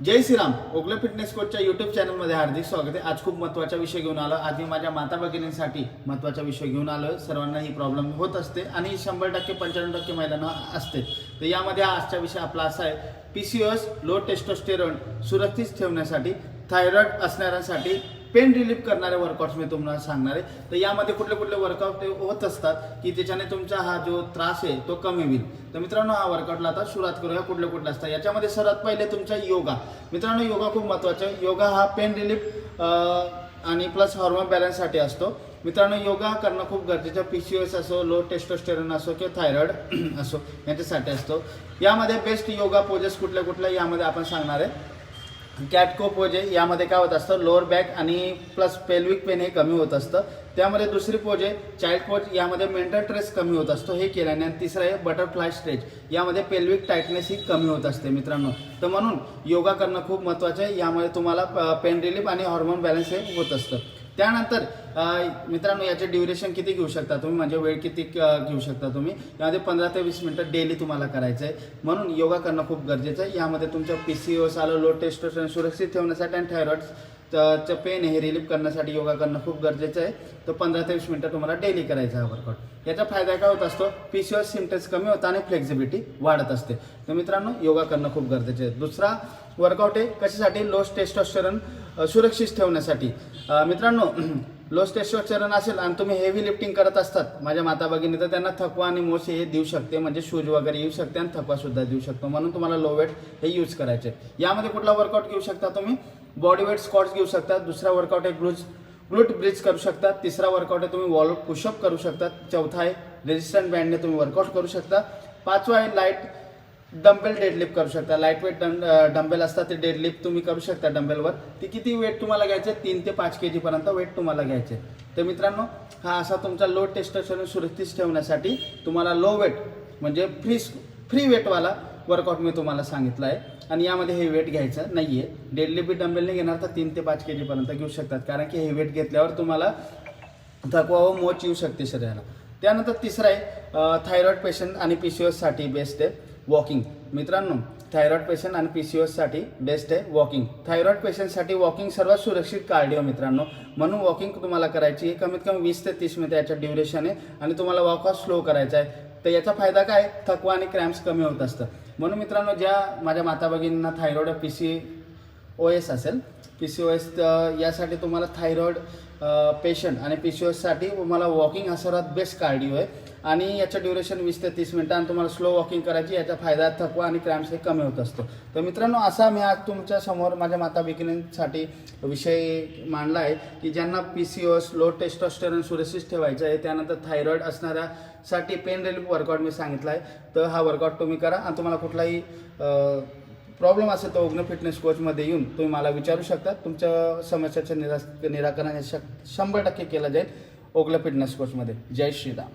जय Shriram. Ogale fitness कोचच्या YouTube चॅनलमध्ये हार्दिक स्वागत आहे. आज खूप महत्त्वाचा विषय घेऊन आलो. आज मी माझ्या माता भगिनींसाठी महत्त्वाचा विषय घेऊन आलो. सर्वांना ही प्रॉब्लेम होत असते आणि शंभर टक्के पंच्याण्णव टक्के मैदान असते. तर यामध्ये आजचा विषय आपला असा आहे P C S low testosterone सुरक्षित ठेवण्यासाठी थायरॉइड असणाऱ्यांसाठी पेन रिलीफ करणारे वर्कआउट्स मी तुम्हाला सांगणार आहे. तर यामध्ये कुठले कुठले वर्कआउट होत असतात की त्याच्याने तुमचा हा जो त्रास आहे तो कमी होईल. तर मित्रांनो हा वर्कआउटला आता सुरुवात करूया कुठले कुठले असतात. याच्यामध्ये सर्वात पहिले तुमचा योगा. मित्रांनो योगा खूप महत्त्वाचा आहे. योगा हा पेन रिलीफ आणि प्लस हॉर्मोन बॅलन्ससाठी असतो. मित्रांनो योगा करणं खूप गरजेचं पी सी एस असो लो टेस्टोस्टेरॉन असो किंवा थायरॉइड असो याच्यासाठी असतो. यामध्ये बेस्ट योगा पोजेस कुठल्या कुठल्या यामध्ये आपण सांगणार आहे. कॅटको पोज आहे यामध्ये काय होत असतं लोअर बॅक आणि प्लस पेल्विक पेन हे कमी होत असतं. त्यामध्ये दुसरी पोज आहे चाइल्ड पोज यामध्ये मेंटल स्ट्रेस कमी होत असतो हे केल्याने आणि तिसरं आहे बटरफ्लाय स्ट्रेच यामध्ये पेल्विक टाईटनेस ही कमी होत असते मित्रांनो. तर म्हणून योगा करणं खूप महत्त्वाचं आहे. यामध्ये तुम्हाला पेन रिलीफ आणि हॉर्मोन बॅलन्स हे होत असतं. त्यानंतर मित्रांनो याचे ड्युरेशन किती घेऊ शकता तुम्ही? म्हणजे वेळ किती घेऊ शकता तुम्ही? यामध्ये पंधरा ते वीस मिनटं डेली तुम्हाला करायचं आहे म्हणून योगा करणं खूप गरजेचं आहे. यामध्ये तुमचं पी सी ओस आलं लो टेस्टोस्टेरॉन सुरक्षित ठेवण्यासाठी आणि चं पेन हे रिलीफ करण्यासाठी योगा करणं खूप गरजेचं आहे. तर पंधरा ते वीस मिनटं तुम्हाला डेली करायचा हा वर्कआउट याचा फायदा काय होत असतो? पी सी ओस सिमटम्स कमी होतात आणि फ्लेक्झिबिलिटी वाढत असते. तर मित्रांनो योगा करणं खूप गरजेचं आहे. दुसरा वर्कआउट आहे कशासाठी? लो टेस्टोस्टेरॉन सुरक्षित ठेवण्यासाठी. मित्रांनो लो टेस्टोस्टेरॉन असेल आणि तुम्ही हेवी लिफ्टिंग करत असतात माझ्या माता भगिनी तर त्यांना थकवा आणि मोस हे देऊ शकते म्हणजे शूज वगैरे येऊ शकते आणि थकवासुद्धा देऊ शकतो. म्हणून तुम्हाला लो वेट हे यूज करायचे यामध्ये कुठला वर्कआउट घेऊ शकता तुम्ही? बॉडी वेट स्कॉट्स घेऊ शकता दुसरा वर्कआउट आहे ग्लूज ग्लूट ब्रिज करू शकता तिसरा वर्कआउट आहे तुम्ही वॉल पुशअप करू शकता चौथा आहे रेजिस्टंट बँडने तुम्ही वर्कआउट करू शकता पाचवा आहे लाइट डम्बेल डेडलिफ्ट करू शकता. लाइट वेट डंबेल असतात ते डेडलिफ्ट तुम्ही करू शकता डंबेलवर ती किती वेट तुम्हाला घ्यायचे? तीन ते पाच के जीपर्यंत वेट तुम्हाला घ्यायचे. तर मित्रांनो हा असा तुमचा लो टेस्टोस्टेरॉन सुरक्षित ठेवण्यासाठी तुम्हाला लो वेट म्हणजे फ्री फ्री वेटवाला वर्कआउट मी तुम्हाला सांगितलं आहे आणि यामध्ये हे वेट घ्यायचं नाही आहे डेडलिफ्ट डंबेलने घेणार तर तीन ते पाच के जीपर्यंत घेऊ शकतात. कारण की हे वेट घेतल्यावर तुम्हाला थकवा व मोच येऊ शकते शरीराला. त्यानंतर तिसरं आहे थायरॉईड पेशंट आणि पी सी ओससाठी बेस्ट आहे वॉकिंग मित्रांनो थायरॉईड पेशंट आणि पी सी ओससाठी बेस्ट आहे वॉकिंग थायरॉईड पेशंटसाठी वॉकिंग सर्वात सुरक्षित कार्डिओ मित्रांनो. म्हणून वॉकिंग तुम्हाला करायची आहे. कमीत कमी वीस ते तीस मिनिटं याच्या ड्युरेशन आहे आणि तुम्हाला वॉकआउट स्लो करायचा आहे. तर याचा फायदा काय? थकवा आणि क्रॅम्प्स कमी होत असतं. म्हणून मित्रांनो ज्या माझ्या माता भगिनींना thyroid P C O S असेल. पी सी ओ एस यासाठी तुम्हाला थायरॉइड पेशंट आणि पी सी ओ एससाठी तुम्हाला वॉकिंग हा सर्वात बेस्ट कार्डिओ आहे. आणि याचं ड्युरेशन वीस ते तीस मिनटं आणि तुम्हाला स्लो वॉकिंग करायची याचा फायदा थकवा आणि क्रॅम्स हे कमी होत असतो. तर मित्रांनो असा मी आज तुमच्यासमोर माझ्या माता बिकिनींसाठी विषय मांडला आहे की ज्यांना P C O S low testosterone सुरक्षित ठेवायचं आहे त्यानंतर थायरॉईड असणाऱ्यासाठी पेन रिलीफ वर्कआउट मी सांगितला आहे. तर हा वर्कआउट तुम्ही करा आणि तुम्हाला कुठलाही प्रॉब्लेम असेल तर उग्न फिटनेस कोचमध्ये येऊन तुम्ही मला विचारू शकता. तुमच्या समस्याचं निरा निराकरण हे शंभर टक्के केलं जाईल ओगला फिटनेस कोचमध्ये जय श्रीराम.